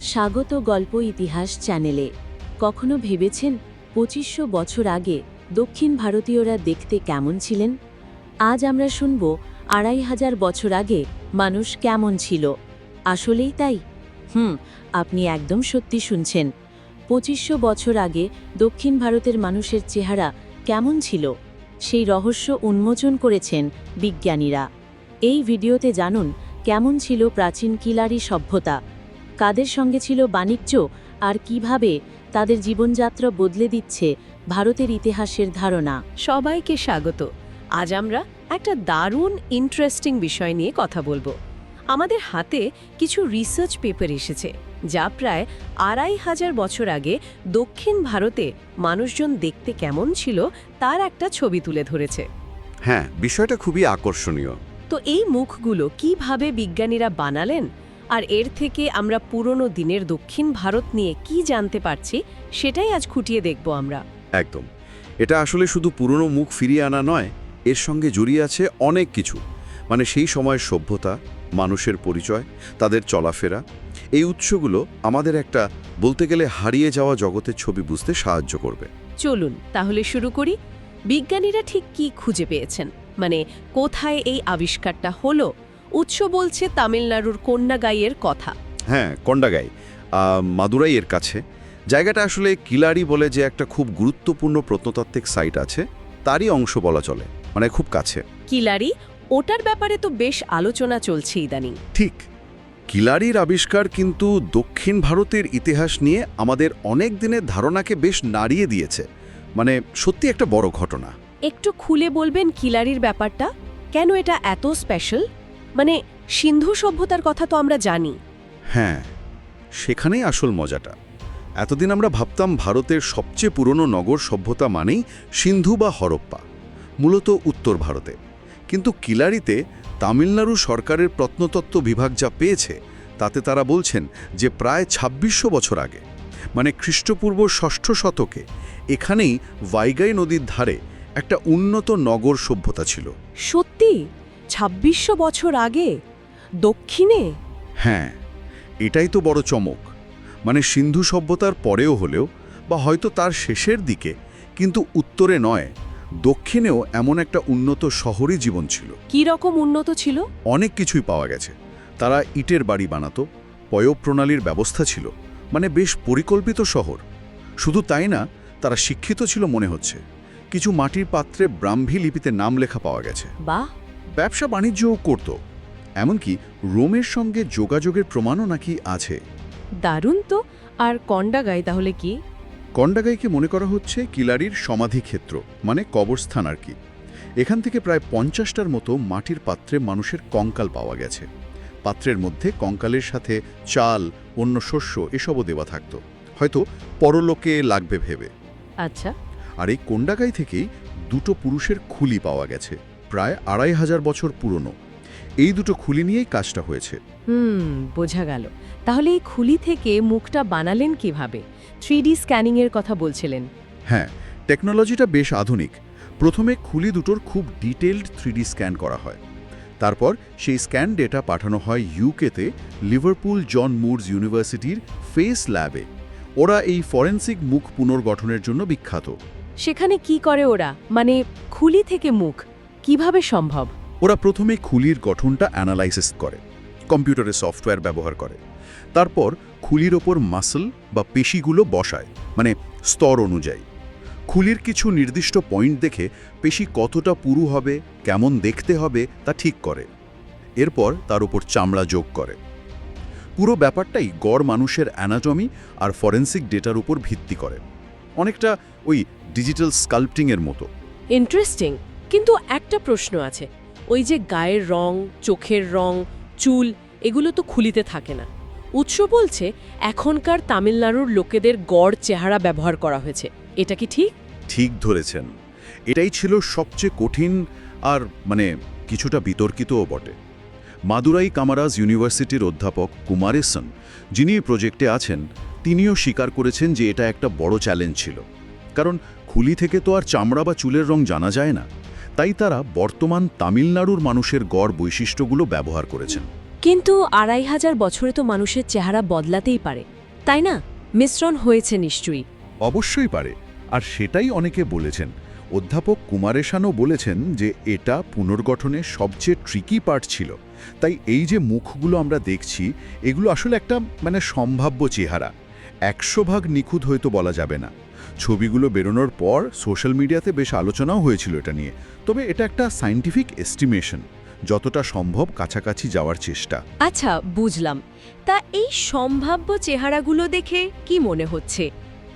স্বাগত গল্প ইতিহাস চ্যানেলে। কখনো ভেবেছেন পঁচিশশো বছর আগে দক্ষিণ ভারতীয়রা দেখতে কেমন ছিলেন? আজ আমরা শুনব আড়াই হাজার বছর আগে মানুষ কেমন ছিল। আসলেই তাই? হুম, আপনি একদম সত্যি শুনছেন। পঁচিশশো বছর আগে দক্ষিণ ভারতের মানুষের চেহারা কেমন ছিল? সেই রহস্য উন্মোচন করেছেন বিজ্ঞানীরা। এই ভিডিওতে জানুন, কেমন ছিল প্রাচীন কিলারি সভ্যতা? কাদের সঙ্গে ছিল বাণিজ্য আর কীভাবে তাদের জীবনযাত্রা বদলে দিচ্ছে ভারতের ইতিহাসের ধারণা? সবাইকে স্বাগত। আজ আমরা একটা দারুণ ইন্টারেস্টিং বিষয় নিয়ে কথা বলব। আমাদের হাতে কিছু রিসার্চ পেপার এসেছে যা প্রায় আড়াই হাজার বছর আগে দক্ষিণ ভারতে মানুষজন দেখতে কেমন ছিল তার একটা ছবি তুলে ধরেছে। হ্যাঁ বিষয়টা খুবই আকর্ষণীয়। তো এই মুখগুলো কীভাবে বিজ্ঞানীরা বানালেন আর এর থেকে আমরা পুরনো দিনের দক্ষিণ ভারত নিয়ে কি জানতে পারছি সেটাই আজ খুঁটিয়ে দেখব আমরা। একদম। এটা আসলে শুধু পুরনো মুখ ফিরিয়ে আনা নয় এর সঙ্গে জড়িয়ে আছে অনেক কিছু। মানে সেই সময়ের সভ্যতা মানুষের পরিচয় তাদের চলাফেরা এই উৎসগুলো আমাদের একটা বলতে গেলে হারিয়ে যাওয়া জগতের ছবি বুঝতে সাহায্য করবে। চলুন তাহলে শুরু করি। বিজ্ঞানীরা ঠিক কি খুঁজে পেয়েছেন? মানে কোথায় এই আবিষ্কারটা হলো? উৎস বলছে তামিলনাড়ুর কন্যাগাইয়ের কথা। হ্যাঁ কন্ডাগাই আহ, মাদুরাইয়ের কাছে। জায়গাটা আসলে কিলারি বলে যে একটা খুব গুরুত্বপূর্ণ প্রত্নতাত্ত্বিক সাইট আছে তারই অংশ বলা চলে মানে খুব কাছে। কিলারি ওটার ব্যাপারে তো বেশ আলোচনা চলছে ইদানিং। ঠিক কিলারির আবিষ্কার কিন্তু দক্ষিণ ভারতের ইতিহাস নিয়ে আমাদের অনেক দিনের ধারণাকে বেশ নাড়িয়ে দিয়েছে। মানে সত্যি একটা বড় ঘটনা। একটু খুলে বলবেন কিলারির ব্যাপারটা? কেন এটা এত স্পেশাল মানে সিন্ধু সভ্যতার কথা তো আমরা জানি। হ্যাঁ সেখানেই আসল মজাটা। এতদিন আমরা ভাবতাম ভারতের সবচেয়ে পুরনো নগর সভ্যতা মানেই সিন্ধু বা হরপ্পা মূলত উত্তর ভারতে। কিন্তু কিলারিতে তামিলনাড়ু সরকারের প্রত্নতত্ত্ব বিভাগ যা পেয়েছে তাতে তারা বলছেন যে প্রায় ছাব্বিশশো বছর আগে মানে খ্রিস্টপূর্ব ষষ্ঠ শতকে এখানেই ভাইগাই নদীর ধারে একটা উন্নত নগর সভ্যতা ছিল। সত্যি? ছাব্বিশশো বছর আগে? দক্ষিণে? হ্যাঁ এটাই তো বড় চমক। মানে সিন্ধু সভ্যতার পরেও হলেও বা হয়তো তার শেষের দিকে কিন্তু উত্তরে নয় দক্ষিণেও এমন একটা উন্নত শহরই জীবন ছিল। কি রকম উন্নত ছিল? অনেক কিছুই পাওয়া গেছে। তারা ইটের বাড়ি বানাতো পয়োপ্রণালীর ব্যবস্থা ছিল মানে বেশ পরিকল্পিত শহর। শুধু তাই না তারা শিক্ষিত ছিল মনে হচ্ছে। কিছু মাটির পাত্রে ব্রাহ্মী লিপিতে নাম লেখা পাওয়া গেছে। বাহ! ব্যবসা বাণিজ্যও করত এমনকি রোমের সঙ্গে যোগাযোগের প্রমাণও নাকি আছে। দারুণ তো আর কন্ডাগাই তাহলে কি? কন্ডাগাইকে মনে করা হচ্ছে কিলারির সমাধিক্ষেত্র মানে কবরস্থান আর কি। এখান থেকে প্রায় পঞ্চাশটার মতো মাটির পাত্রে মানুষের কঙ্কাল পাওয়া গেছে। পাত্রের মধ্যে কঙ্কালের সাথে চাল অন্য শস্য এসবও দেওয়া থাকত। হয়তো পরলোকে লাগবে ভেবে। আচ্ছা। আর এই কোন্ডাগাই থেকেই দুটো পুরুষের খুলি পাওয়া গেছে। প্রায় আড়াই হাজার বছর পুরনো। এই দুটো খুলি নিয়েই কাজটা হয়েছে। হুম বোঝা গেল। তাহলে এই খুলি থেকে মুখটা বানালেন কীভাবে? থ্রি স্ক্যানিংয়ের কথা বলছিলেন। হ্যাঁ টেকনোলজিটা বেশ আধুনিক। প্রথমে খুলি দুটোর খুব ডিটেলড থ্রিডি স্ক্যান করা হয়। তারপর সেই স্ক্যান ডেটা পাঠানো হয় ইউকেতে লিভারপুল জন মুরস ইউনিভার্সিটির ফেস ল্যাবে। ওরা এই ফরেন্সিক মুখ পুনর্গঠনের জন্য বিখ্যাত। সেখানে কি করে ওরা? মানে খুলি থেকে মুখ? কীভাবে সম্ভব? ওরা প্রথমে খুলির গঠনটা অ্যানালাইসিস করে কম্পিউটারে সফটওয়্যার ব্যবহার করে। তারপর খুলির ওপর মাসল বা পেশিগুলো বসায় মানে স্তর অনুযায়ী। খুলির কিছু নির্দিষ্ট পয়েন্ট দেখে পেশি কতটা পুরু হবে কেমন দেখতে হবে তা ঠিক করে। এরপর তার উপর চামড়া যোগ করে। পুরো ব্যাপারটাই গড় মানুষের অ্যানাটমি আর ফরেন্সিক ডেটার উপর ভিত্তি করে। অনেকটা ওই ডিজিটাল স্কাল্পটিংয়ের মতো। ইন্টারেস্টিং। কিন্তু একটা প্রশ্ন আছে। ওই যে গায়ের রং, চোখের রং, চুল, এগুলো তো খুলিতে থাকে না। উৎস বলছে, এখনকার তামিলনাড়ুর লোকেদের গড় চেহারা ব্যবহার করা হয়েছে। এটা কি ঠিক? ঠিক ধরেছেন। এটাই ছিল সবচেয়ে কঠিন আর মানে কিছুটা বিতর্কিতও বটে। মাদুরাই কামারাজ ইউনিভার্সিটির অধ্যাপক কুমারেসন, যিনি প্রজেক্টে আছেন, তিনিও স্বীকার করেছেন যে এটা একটা বড় চ্যালেঞ্জ ছিল। কারণ খুলি থেকে তো আর চামড়া বা চুলের রং জানা যায় না। তাই তারা বর্তমান তামিলনাড়ুর মানুষের গড় বৈশিষ্ট্যগুলো ব্যবহার করেছেন। কিন্তু আড়াই হাজার বছরে তো মানুষের চেহারা বদলাতেই পারে। তাই না? মিশ্রণ হয়েছে নিশ্চয়ই। অবশ্যই পারে। আর সেটাই অনেকে বলেছেন। অধ্যাপক কুমারেশানও বলেছেন যে এটা পুনর্গঠনের সবচেয়ে ট্রিকি পার্ট ছিল। তাই এই যে মুখগুলো আমরা দেখছি এগুলো আসলে একটা মানে সম্ভাব্য চেহারা। একশো ভাগ নিখুঁত হয়তো বলা যাবে না। ছবিগুলো বেরোনোর পর সোশ্যাল মিডিয়াতে বেশ আলোচনাও হয়েছিল এটা নিয়ে। তবে এটা একটা সায়েন্টিফিক এস্টিমেশন যতটা সম্ভব কাছাকাছি যাওয়ার চেষ্টা। আচ্ছা বুঝলাম। তা এই সম্ভাব্য চেহারাগুলো দেখে কি মনে হচ্ছে?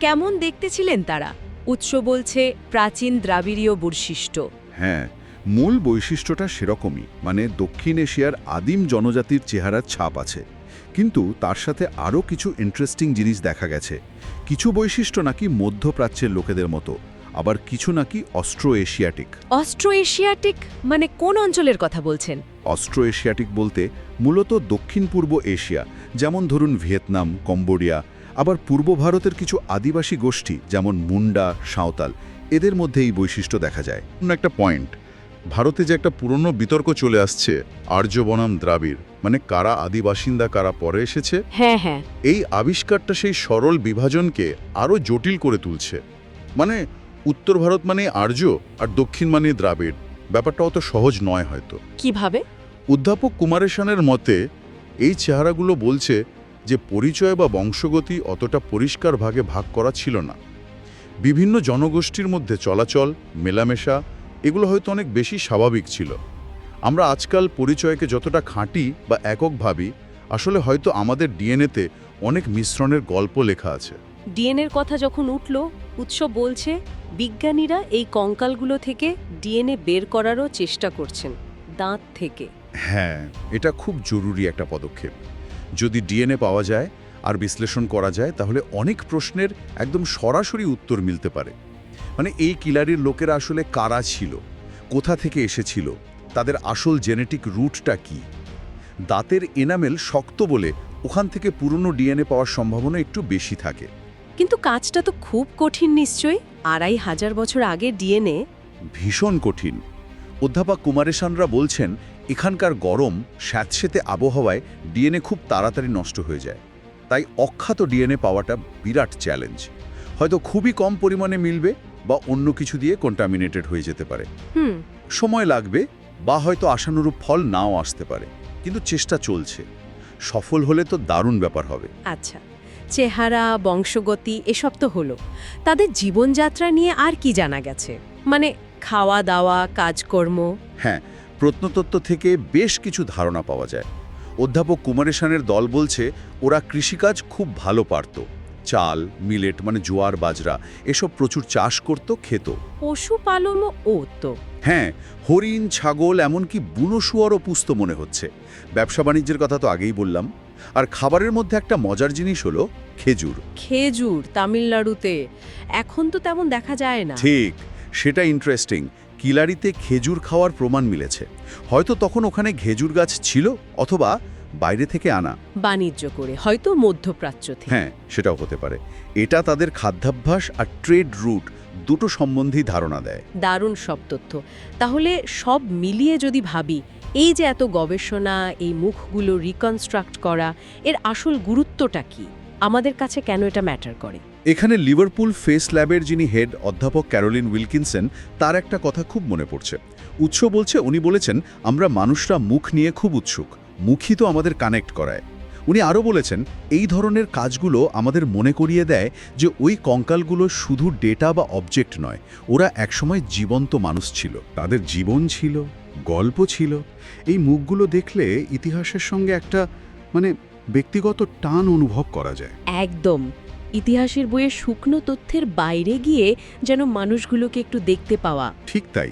কেমন দেখতে ছিলেন তারা? উৎস বলছে প্রাচীন দ্রাবিড়ীয় বৈশিষ্ট্য। হ্যাঁ মূল বৈশিষ্ট্যটা সেরকমই মানে দক্ষিণ এশিয়ার আদিম জনজাতির চেহারার ছাপ আছে। কিন্তু তার সাথে আরও কিছু ইন্টারেস্টিং জিনিস দেখা গেছে। কিছু বৈশিষ্ট্য নাকি মধ্যপ্রাচ্যের লোকেদের মতো আবার কিছু নাকি অস্ট্রো এশিয়াটিক অস্ট্রো এশিয়াটিক মানে কোন অঞ্চলের কথা বলছেন? অস্ট্রো এশিয়াটিক বলতে মূলত দক্ষিণ পূর্ব এশিয়া যেমন ধরুন ভিয়েতনাম কম্বোডিয়া আবার পূর্ব ভারতের কিছু আদিবাসী গোষ্ঠী যেমন মুন্ডা সাঁওতাল এদের মধ্যে এই বৈশিষ্ট্য দেখা যায়। অন্য একটা পয়েন্ট ভারতে যে একটা পুরনো বিতর্ক চলে আসছে আর্য বনাম দ্রাবিড় মানে কারা আদিবাসিন্দা কারা পরে এসেছে হ্যাঁ হ্যাঁ। এই আবিষ্কারটা সেই সরল বিভাজনকে আরও জটিল করে তুলছে। মানে উত্তর ভারত মানে আর্য আর দক্ষিণ মানে দ্রাবিড়। ব্যাপারটা অত সহজ নয় হয়তো। কীভাবে? অধ্যাপক কুমারেশানের মতে এই চেহারাগুলো বলছে যে পরিচয় বা বংশগতি অতটা পরিষ্কার ভাগে ভাগ করা ছিল না। বিভিন্ন জনগোষ্ঠীর মধ্যে চলাচল মেলামেশা এগুলো হয়তো অনেক বেশি স্বাভাবিক ছিল। আমরা আজকাল পরিচয়কে যতটা খাঁটি বা একক ভাবি আসলে হয়তো আমাদের ডিএনএতে অনেক মিশ্রণের গল্প লেখা আছে। ডিএনএর কথা যখন উঠল উৎস বলছে বিজ্ঞানীরা এই কঙ্কালগুলো থেকে ডিএনএ বের করারও চেষ্টা করছেন দাঁত থেকে। হ্যাঁ এটা খুব জরুরি একটা পদক্ষেপ। যদি ডিএনএ পাওয়া যায় আর বিশ্লেষণ করা যায় তাহলে অনেক প্রশ্নের একদম সরাসরি উত্তর মিলতে পারে। মানে এই কিলারির লোকেরা আসলে কারা ছিল? কোথা থেকে এসেছিল? তাদের আসল জেনেটিক রুটটা কি? দাঁতের এনামেল শক্ত বলে ওখান থেকে পুরনো ডিএনএ পাওয়ার সম্ভাবনা একটু বেশি থাকে। কিন্তু কাজটা তো খুব কঠিন নিশ্চয়ই। আড়াই হাজার বছর আগে ডিএনএ ভীষণ কঠিন। অধ্যাপক কুমারেশানরা বলছেন এখানকার গরম স্যাঁতসেতে আবহাওয়ায় ডিএনএ খুব তাড়াতাড়ি নষ্ট হয়ে যায়। তাই অখ্যাত ডিএনএ পাওয়াটা বিরাট চ্যালেঞ্জ। হয়তো খুবই কম পরিমাণে মিলবে বা অন্য কিছু দিয়ে কন্টামিনেটেড হয়ে যেতে পারে। হুম। সময় লাগবে বা হয়তো আশানুরূপ ফল নাও আসতে পারে কিন্তু চেষ্টা চলছে। সফল হলে তো দারুণ ব্যাপার হবে। আচ্ছা চেহারা বংশগতি এসব তো হলো। তাদের জীবনযাত্রা নিয়ে আর কি জানা গেছে? মানে খাওয়া দাওয়া কাজকর্ম? হ্যাঁ প্রত্নতত্ত্ব থেকে বেশ কিছু ধারণা পাওয়া যায়। অধ্যাপক কুমারেশানের দল বলছে ওরা কৃষিকাজ খুব ভালো পারত। চাল মিলেট মানে জোয়ার বাজরা এসব প্রচুর চাষ করত খেত। পশুপালনও ও তো হ্যাঁ হরিণ ছাগল এমনকি বুনো শুয়ারও পুস্ত মনে হচ্ছে। ব্যবসা বাণিজ্যের কথা তো আগেই বললাম। আর খাবারের মধ্যে একটা মজার জিনিস হলো খেজুর। খেজুর তামিলনাড়ুতে এখন তো তেমন দেখা যায় না। ঠিক সেটা ইন্টারেস্টিং কিলারিতে খেজুর খাওয়ার প্রমাণ মিলেছে। হয়তো তখন ওখানে খেজুর গাছ ছিল অথবা বাইরে থেকে আনা। বাণিজ্য করে হয়তো মধ্যপ্রাচ্য থেকে। হ্যাঁ সেটাও হতে পারে। এটা তাদের খাদ্যাভ্যাস আর ট্রেড রুট দুটো সম্বন্ধেই ধারণা দেয়। দারুণ সব তথ্য। তাহলে সব মিলিয়ে যদি ভাবি এই যে এত গবেষণা এই মুখগুলো রিকনস্ট্রাক্ট করা এর আসল গুরুত্বটা কি? আমাদের কাছে কেন এটা ম্যাটার করে? এখানে লিভারপুল ফেস ল্যাবের যিনি হেড অধ্যাপক ক্যারোলিন উইলকিনসন তার একটা কথা খুব মনে পড়ছে। উৎস বলছে উনি বলেছেন আমরা মানুষরা মুখ নিয়ে খুব উৎসুক। মুখই তো আমাদের কানেক্ট করায়। উনি আরও বলেছেন এই ধরনের কাজগুলো আমাদের মনে করিয়ে দেয় যে ওই কঙ্কালগুলো শুধু ডেটা বা অবজেক্ট নয় ওরা একসময় জীবন্ত মানুষ ছিল। তাদের জীবন ছিল গল্প ছিল। এই মুখগুলো দেখলে ইতিহাসের সঙ্গে একটা মানে ব্যক্তিগত টান অনুভব করা যায়। একদম। ইতিহাসের বইয়ে শুকনো তথ্যের বাইরে গিয়ে যেন মানুষগুলোকে একটু দেখতে পাওয়া। ঠিক তাই।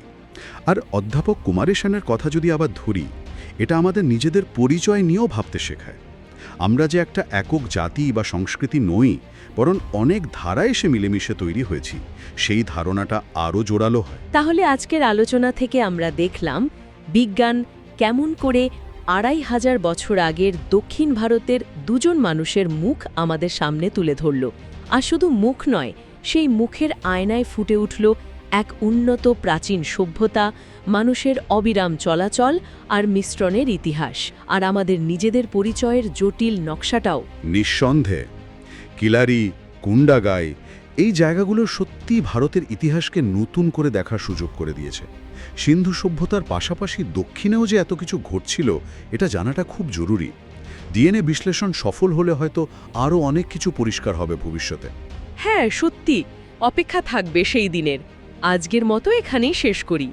আর অধ্যাপক কুমারেশানের কথা যদি আবার ধরি এটা আমাদের নিজেদের পরিচয় নিয়েও ভাবতে শেখায়। আমরা যে একটা একক জাতি বা সংস্কৃতি নই, বরং অনেক ধারা এসে মিলেমিশে তৈরি হয়েছি, সেই ধারণাটা আরও জোরালো হয়। তাহলে আজকের আলোচনা থেকে আমরা দেখলাম, বিজ্ঞান কেমন করে আড়াই হাজার বছর আগের দক্ষিণ ভারতের দুজন মানুষের মুখ আমাদের সামনে তুলে ধরল। আর শুধু মুখ নয়, সেই মুখের আয়নায় ফুটে উঠল এক উন্নত প্রাচীন সভ্যতা মানুষের অবিরাম চলাচল আর মিশ্রণের ইতিহাস। আর আমাদের নিজেদের পরিচয়ের জটিল নকশাটাও। নিঃসন্দেহে কিলারি কুন্ডাগাই এই জায়গাগুলো সত্যি ভারতের ইতিহাসকে নতুন করে দেখার সুযোগ করে দিয়েছে। সিন্ধু সভ্যতার পাশাপাশি দক্ষিণেও যে এত কিছু ঘটছিল এটা জানাটা খুব জরুরি। ডিএনএ বিশ্লেষণ সফল হলে হয়তো আরও অনেক কিছু পরিষ্কার হবে ভবিষ্যতে। হ্যাঁ সত্যি। অপেক্ষা থাকবে সেই দিনের। আজকের মতো এখানেই শেষ করি।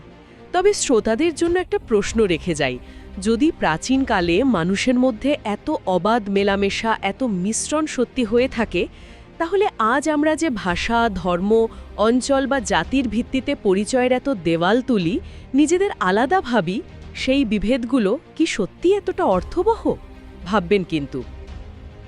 তবে শ্রোতাদের জন্য একটা প্রশ্ন রেখে যাই। যদি প্রাচীনকালে মানুষের মধ্যে এত অবাধ মেলামেশা, এত মিশ্রণ সত্যি হয়ে থাকে, তাহলে আজ আমরা যে ভাষা, ধর্ম, অঞ্চল বা জাতির ভিত্তিতে পরিচয়ের এত দেওয়াল তুলি, নিজেদের আলাদা ভাবি, সেই বিভেদগুলো কি সত্যি এতটা অর্থবহ? ভাববেন কিন্তু।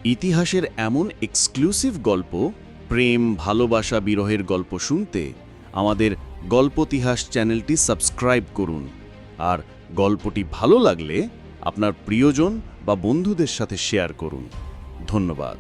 ইতিহাসের এমন এক্সক্লুসিভ গল্প, প্রেম, ভালোবাসা, বিরহের গল্প শুনতে আমাদের গল্পতিহাস চ্যানেলটি সাবস্ক্রাইব করুন। আর গল্পটি ভালো লাগলে আপনার প্রিয়জন বা বন্ধুদের সাথে শেয়ার করুন। ধন্যবাদ।